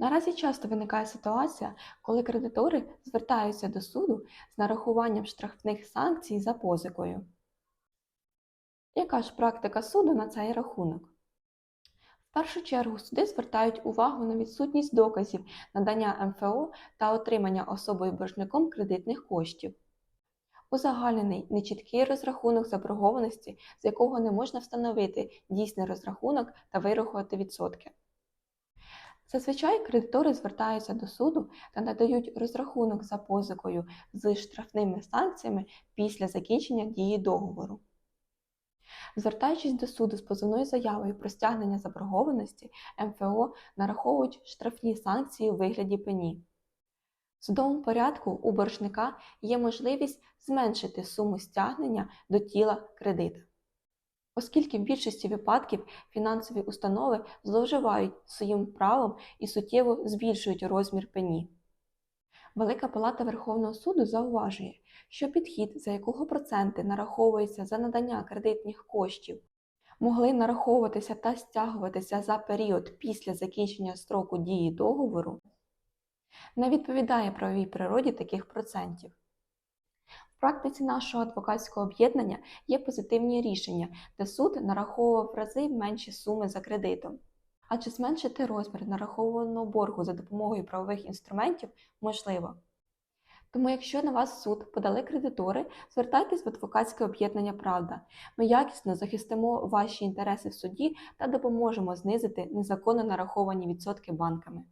Наразі часто виникає ситуація, коли кредитори звертаються до суду з нарахуванням штрафних санкцій за позикою. Яка ж практика суду на цей рахунок? В першу чергу суди звертають увагу на відсутність доказів надання МФО та отримання особою боржником кредитних коштів. Узагальнений нечіткий розрахунок заборгованості, з якого не можна встановити дійсний розрахунок та вирахувати відсотки. Зазвичай кредитори звертаються до суду та надають розрахунок за позикою з штрафними санкціями після закінчення дії договору. Звертаючись до суду з позовною заявою про стягнення заборгованості, МФО нараховують штрафні санкції у вигляді пені. В судовому порядку у боржника є можливість зменшити суму стягнення до тіла кредита. Оскільки в більшості випадків фінансові установи зловживають своїм правом і суттєво збільшують розмір пені. Велика Палата Верховного суду зауважує, що підхід, за якого проценти нараховуються за надання кредитних коштів, могли нараховуватися та стягуватися за період після закінчення строку дії договору, не відповідає правовій природі таких процентів. В практиці нашого адвокатського об'єднання є позитивні рішення, де суд нараховував в рази менші суми за кредитом. Адже зменшити розмір нарахованого боргу за допомогою правових інструментів можливо. Тому, якщо на вас суд подали кредитори, звертайтесь в адвокатське об'єднання Правда. Ми якісно захистимо ваші інтереси в суді та допоможемо знизити незаконно нараховані відсотки банками.